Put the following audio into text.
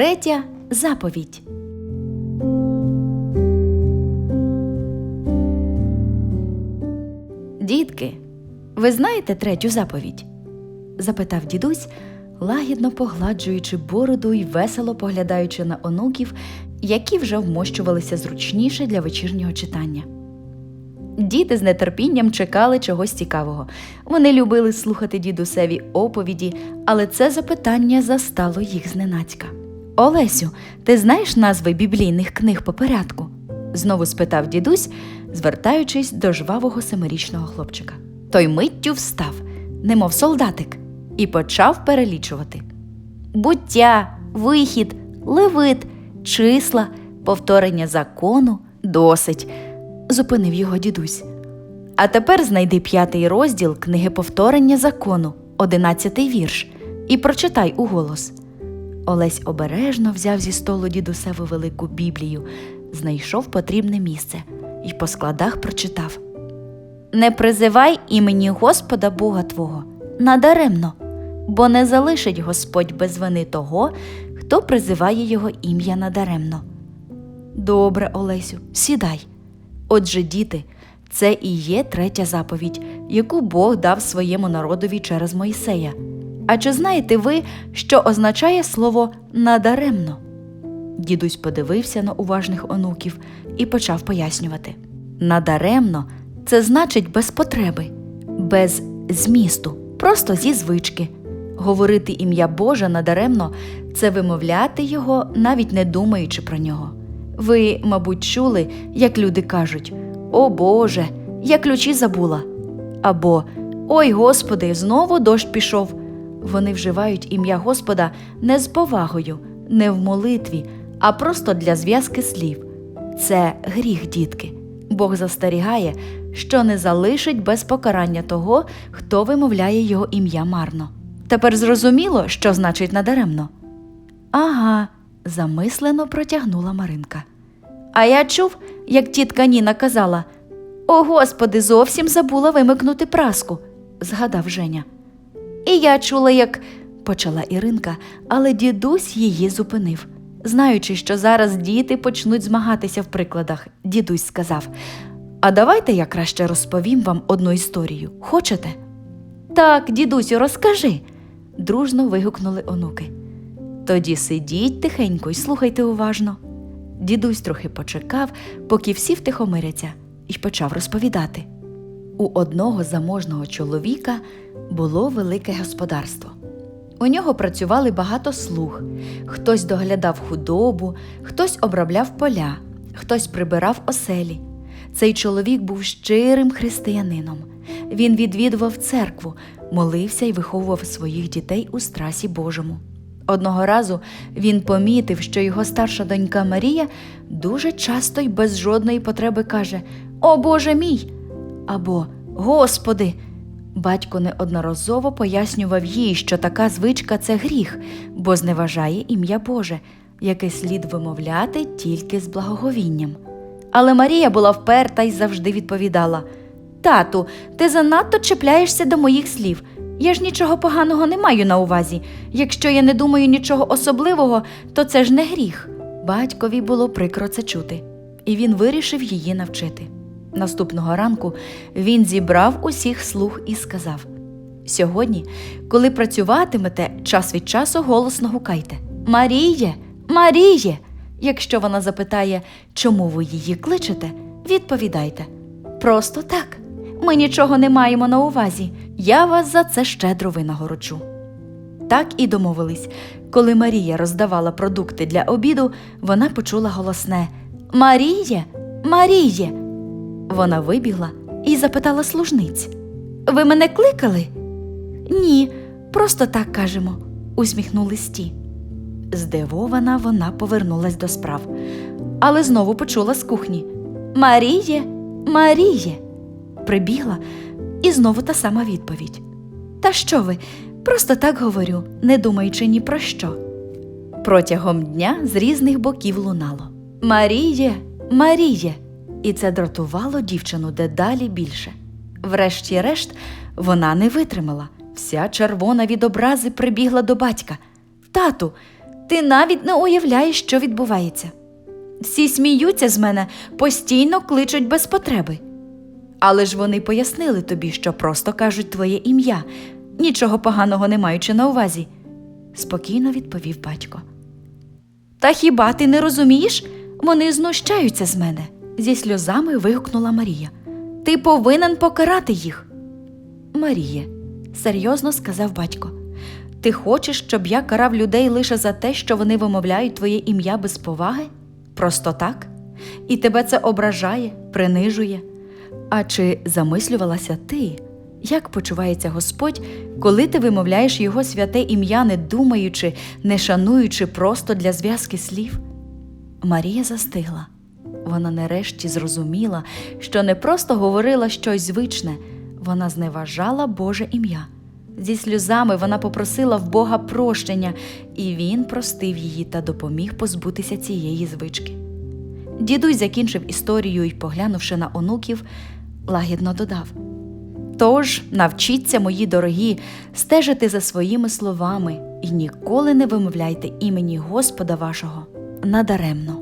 Третя заповідь. Дітки, ви знаєте третю заповідь? запитав дідусь, лагідно погладжуючи бороду й весело поглядаючи на онуків, які вже вмощувалися зручніше для вечірнього читання. Діти з нетерпінням чекали чогось цікавого. Вони любили слухати дідусеві оповіді, але це запитання застало їх зненацька. Олесю, ти знаєш назви біблійних книг по порядку? знову спитав дідусь, звертаючись до жвавого семирічного хлопчика. Той миттю встав, немов солдатик, і почав перелічувати: буття, вихід, левит, числа, повторення закону, досить, зупинив його дідусь. А тепер знайди п'ятий розділ книги повторення закону, одинадцятий вірш, і прочитай уголос. Олесь обережно взяв зі столу дідусеву велику Біблію, знайшов потрібне місце і по складах прочитав: Не призивай імені Господа Бога Твого надаремно, бо не залишить Господь без вини того, хто призиває його ім'я надаремно. Добре, Олесю, сідай. Отже, діти, це і є третя заповідь, яку Бог дав своєму народові через Мойсея. А чи знаєте ви, що означає слово надаремно? Дідусь подивився на уважних онуків і почав пояснювати. Надаремно це значить без потреби, без змісту, просто зі звички. Говорити ім'я Боже надаремно це вимовляти його, навіть не думаючи про нього. Ви, мабуть, чули, як люди кажуть: О Боже, я ключі забула. Або Ой Господи, знову дощ пішов. Вони вживають ім'я Господа не з повагою, не в молитві, а просто для зв'язки слів. Це гріх, дітки. Бог застерігає, що не залишить без покарання того, хто вимовляє його ім'я марно. Тепер зрозуміло, що значить надаремно. Ага, замислено протягнула Маринка. А я чув, як тітка Ніна казала: О, господи, зовсім забула вимикнути праску, згадав Женя. І я чула, як почала Іринка, але дідусь її зупинив. Знаючи, що зараз діти почнуть змагатися в прикладах, дідусь сказав: А давайте я краще розповім вам одну історію. Хочете? Так, дідусю, розкажи. дружно вигукнули онуки. Тоді сидіть тихенько й слухайте уважно. Дідусь трохи почекав, поки всі втихомиряться, і почав розповідати. У одного заможного чоловіка було велике господарство. У нього працювали багато слуг, хтось доглядав худобу, хтось обробляв поля, хтось прибирав оселі. Цей чоловік був щирим християнином. Він відвідував церкву, молився і виховував своїх дітей у страсі Божому. Одного разу він помітив, що його старша донька Марія дуже часто й без жодної потреби каже: О Боже мій! або Господи. Батько неодноразово пояснював їй, що така звичка це гріх, бо зневажає ім'я Боже, яке слід вимовляти тільки з благоговінням. Але Марія була вперта й завжди відповідала: Тату, ти занадто чіпляєшся до моїх слів. Я ж нічого поганого не маю на увазі. Якщо я не думаю нічого особливого, то це ж не гріх. Батькові було прикро це чути, і він вирішив її навчити. Наступного ранку він зібрав усіх слуг і сказав: Сьогодні, коли працюватимете, час від часу голосно гукайте Маріє, Маріє! Якщо вона запитає, чому ви її кличете, відповідайте. Просто так. Ми нічого не маємо на увазі. Я вас за це щедро винагороджу. Так і домовились. Коли Марія роздавала продукти для обіду, вона почула голосне Маріє, Маріє. Вона вибігла і запитала служниць Ви мене кликали? Ні, просто так кажемо, усміхнулись ті. Здивована, вона повернулась до справ, але знову почула з кухні Маріє, Маріє. Прибігла і знову та сама відповідь. Та що ви? Просто так говорю, не думаючи ні про що. Протягом дня з різних боків лунало Маріє, Маріє. І це дратувало дівчину дедалі більше. Врешті-решт, вона не витримала. Вся червона від образи прибігла до батька. Тату, Ти навіть не уявляєш, що відбувається. Всі сміються з мене, постійно кличуть без потреби. Але ж вони пояснили тобі, що просто кажуть твоє ім'я, нічого поганого не маючи на увазі, спокійно відповів батько. Та хіба ти не розумієш? Вони знущаються з мене, зі сльозами вигукнула Марія. Ти повинен покарати їх. Маріє, серйозно сказав батько. Ти хочеш, щоб я карав людей лише за те, що вони вимовляють твоє ім'я без поваги? Просто так? І тебе це ображає, принижує. А чи замислювалася ти, як почувається Господь, коли ти вимовляєш його святе ім'я, не думаючи, не шануючи просто для зв'язки слів? Марія застигла. Вона нарешті зрозуміла, що не просто говорила щось звичне, вона зневажала Боже ім'я. Зі сльозами вона попросила в Бога прощення, і він простив її та допоміг позбутися цієї звички. Дідусь закінчив історію і, поглянувши на онуків, лагідно додав: Тож навчіться, мої дорогі, стежити за своїми словами і ніколи не вимовляйте імені Господа вашого надаремно.